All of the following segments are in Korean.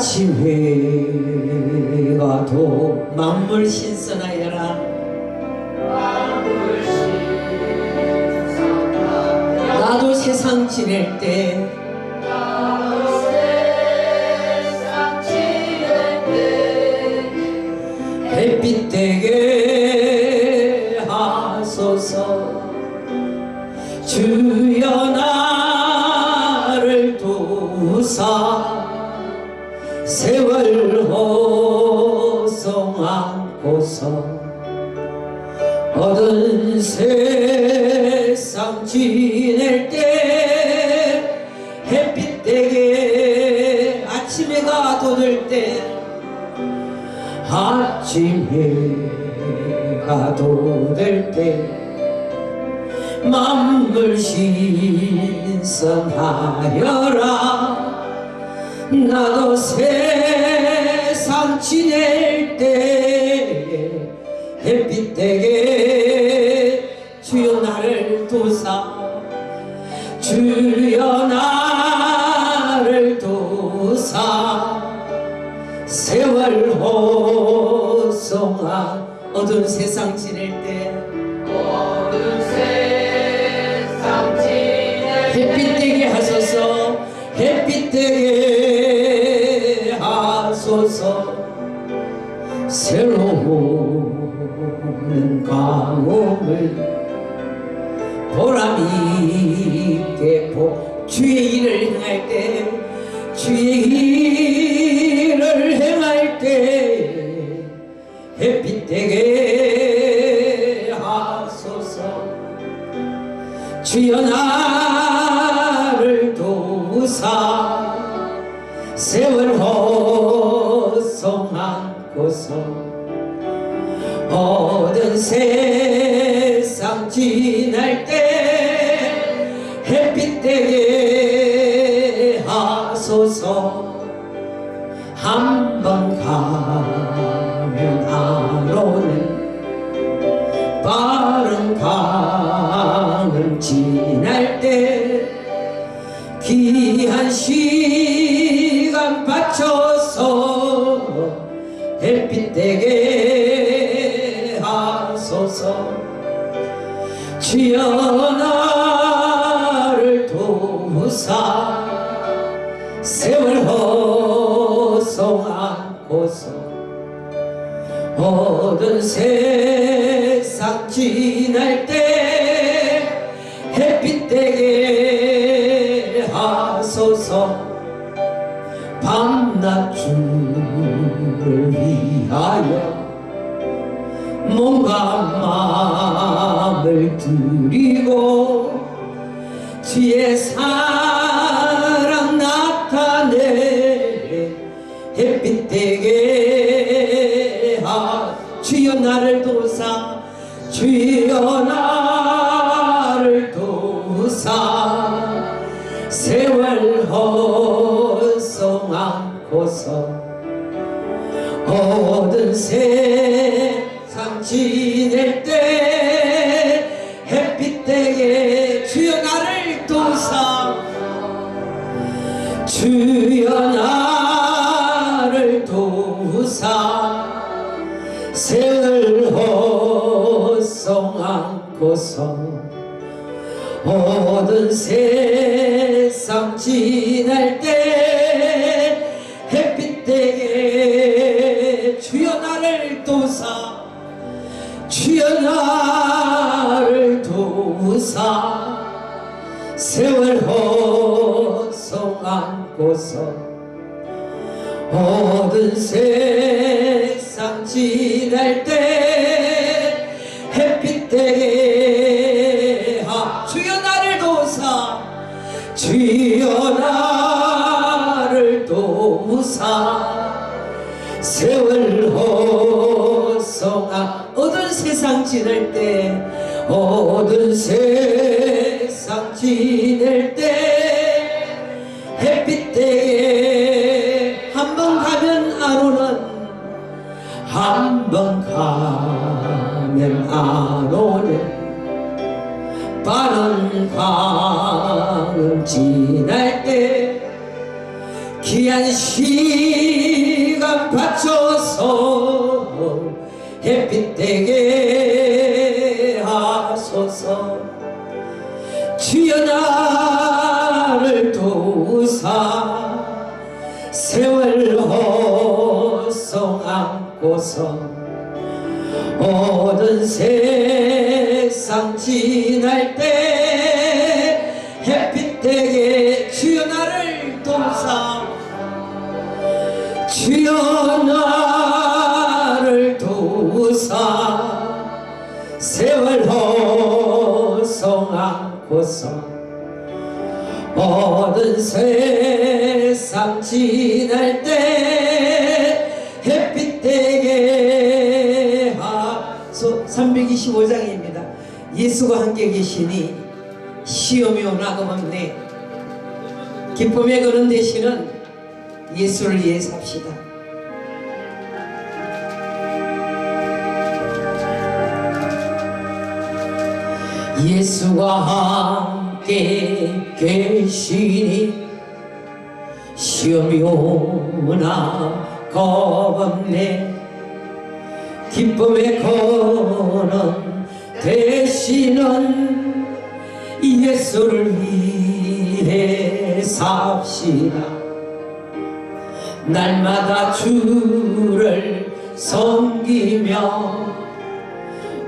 아침에 가도 만물 신선하여라. 나도 세상 지낼 때 세상 지낼 때 햇빛 되게 아침에 가도될 때 아침에 가도 될때 만물 신선하여라. 나도 세상 지낼 때 햇빛 되게 도사. 주여 나를 도사. 세월 호송한 어두운 세상 지낼 때. 햇빛 되게 하소서 햇빛 되게 하소서. 새로운 강음을 보 주의 일을 행할 때 주의 일을 행할 때 햇빛 되게 하소서. 주여 나를 도우사 세월 호송하고서 얻은 세상 지날 때 강을 지날 때 귀한 시간 바쳐서 햇빛 되게 하소서. 주여 나를 도우사 세월 호송하고서 얻은 세상 지 하소서 밤낮 주를 위하여 몸과 마음을 드리고 주의 사 세상 지낼 때 햇빛 되게 주여 나를 도우사. 주여 나를 도우사. 세월 호송하고서 얻은 세상 지 사 세월 호송하고서 얻은 세상 지날 때 햇빛 되게 하 주여 나를 도우사. 주여 나를 도우사. 세월 호송하 얻은 세상 지낼 때 얻은 세상 지낼 때 햇빛 때에 한 번 가면 안 오는 한 번 가면 안 오는 빠른 강을 지날 때 귀한 시간 바쳐서 햇빛 되게 하소서 주여 나를 도우사 세월 허송 안고서 모든 세상 지날 때 햇빛 되게 주여 나를 도우사. 주여 나를 도우사. 세월 허송 안고서 모든 세상 지날 때 햇빛 되게 하소. 325장입니다. 예수가 함께 계시니 시험이 오나 금없네. 기쁨의 그런 대신은 예수를 위해 삽시다 예수가 함께 계시니 시험이 오나 겁없네. 기쁨의 거는 대신은 예수를 위해 삽시다 날마다 주를 섬기며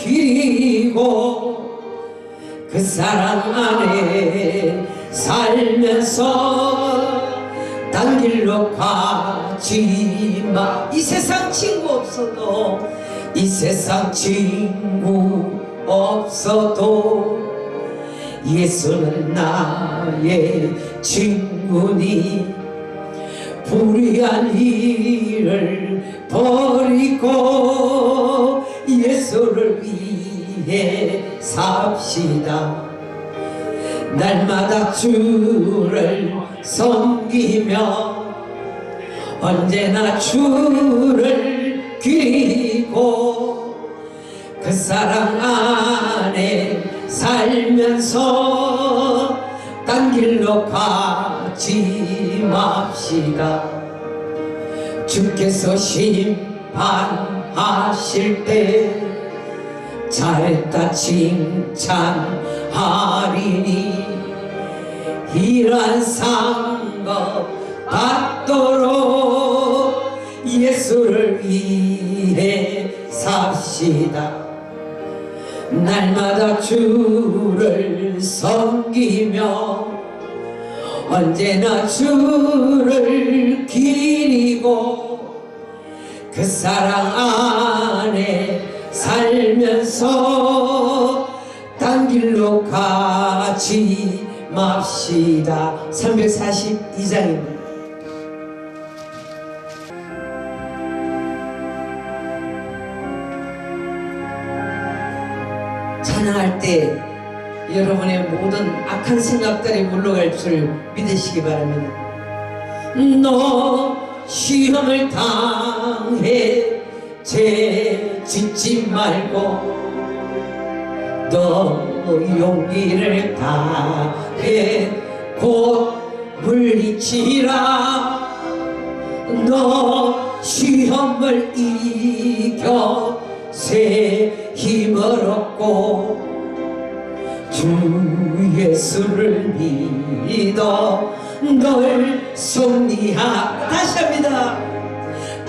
기리고 그 사랑 안에 살면서 딴 길로 가지 마. 이 세상 친구 없어도 이 세상 친구 없어도 예수는 나의 친구니 불의한 일을 버리고 예수를 위해 삽시다. 날마다 주를 섬기며 언제나 주를 기리고 그 사랑 안에 살면서 딴 길로 가지 맙시다. 주께서 심판하실 때 잘했다 칭찬하리니. 이러한 상급 받도록 예수를 위해 삽시다. 날마다 주를 섬기며 언제나 주를 기리고 그 사랑 안에 살면서 딴 길로 가지 맙시다 342장입니다 찬양할 때 여러분의 모든 악한 생각들이 물러갈 줄 믿으시기 바랍니다. 너 시험을 당해 죄 짓지 말고 너 용기를 다해 곧 물리치라. 너 시험을 이겨 새 힘을 얻고 주 예수를 믿어 널 승리하 다시 합니다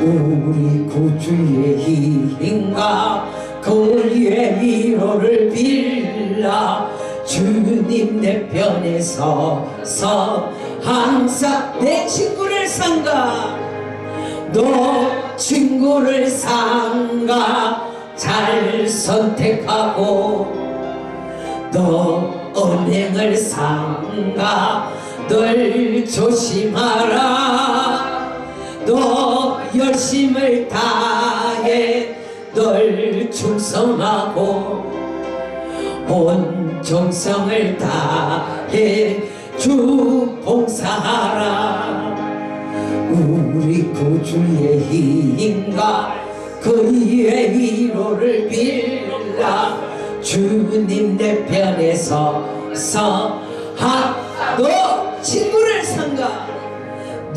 우리 구주의 힘과 그의 위로를 빌라. 주님 내 편에 서서 항상 내 친구를 상가. 너 친구를 상가. 잘 선택하고 너 은행을 상가. 늘 조심하라. 너 열심을 다해 널 충성하고 온 정성을 다해 주 봉사하라. 우리 구주의 힘과 그의 위로를 빌라. 주님 내 편에 서서 하너 친구를 상가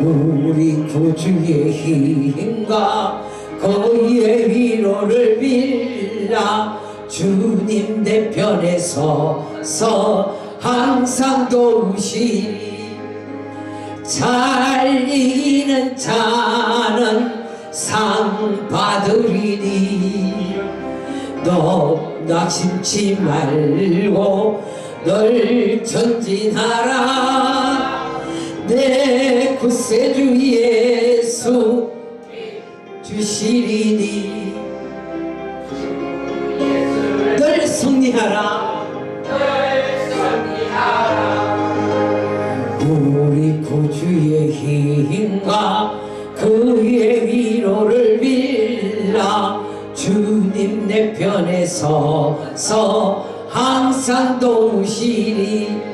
우리 구주의 힘과 그의 위로를 빌라 주님 내 편에 서서 항상 도우시리 잘 이기는 자는 상 받으리니. 너 낙심치 말고 널 전진하라 내 구세주 예수 주시리니. 널 승리하라. 우리 구주의 힘과 그의 위로를 빌라. 주님 내 편에 서서 항상 도우시리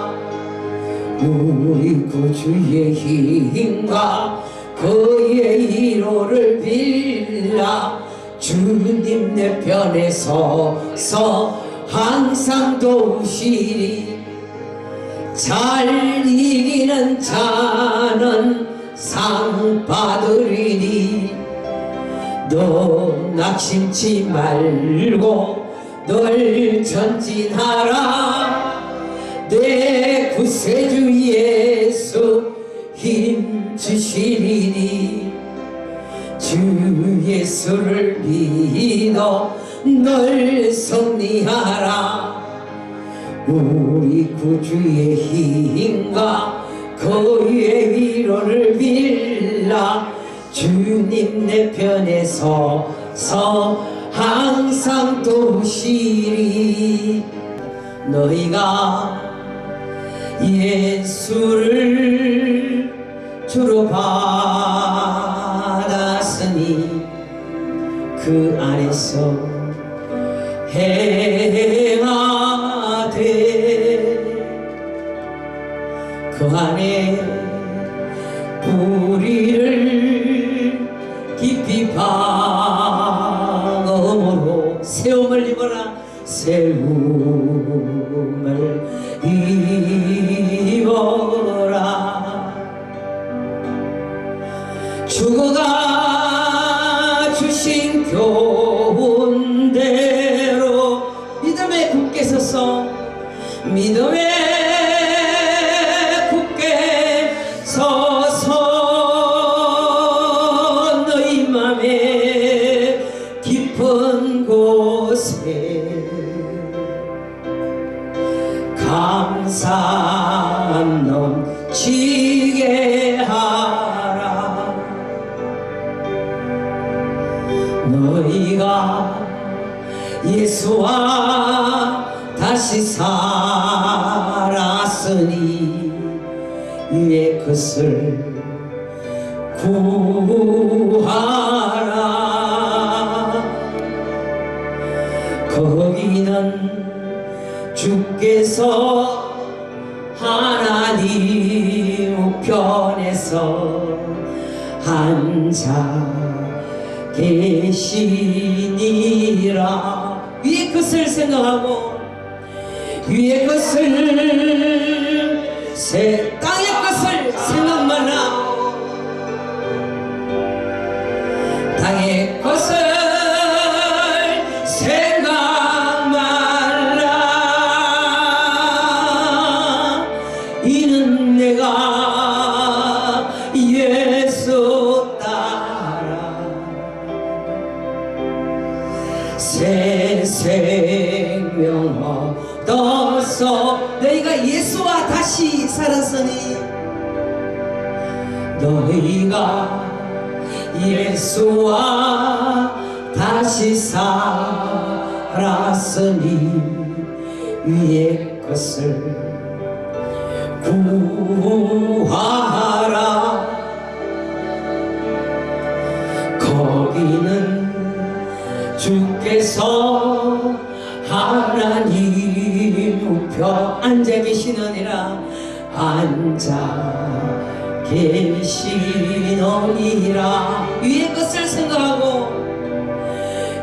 우리 구주의 힘과 그의 이로를 빌라. 주님 내 편에 서서 항상 도우시리. 잘 이기는 자는 상 받으리니. 너 낙심치 말고 널 전진하라 내 구세주 예수 힘 주시리니 주 예수를 믿어 널 승리하라. 우리 구주의 힘과 그의 위로를 빌라. 주님 내 편에 서서 항상 도우시리. 너희가 예수를 주로 받았으니 그 안에서 행하되 그 안에 뿌리를 깊이 박음으로 세움을 입어라. 세움 감사함 넘치게 하라. 너희가 예수와 다시 살았으니 이의 것을 구하라. 거기는 주께서 앉아 계시니라. 위의 것을 생각하고 위의 것을 새 땅의 얻어서 너희가 예수와 다시 살았으니 너희가 예수와 다시 살았으니 위의 것을 구하라. 거기는 주께서 우편 앉아 계시느니라 앉아 계시느니라. 위의 것을 생각하고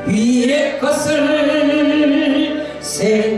위의 것을 생각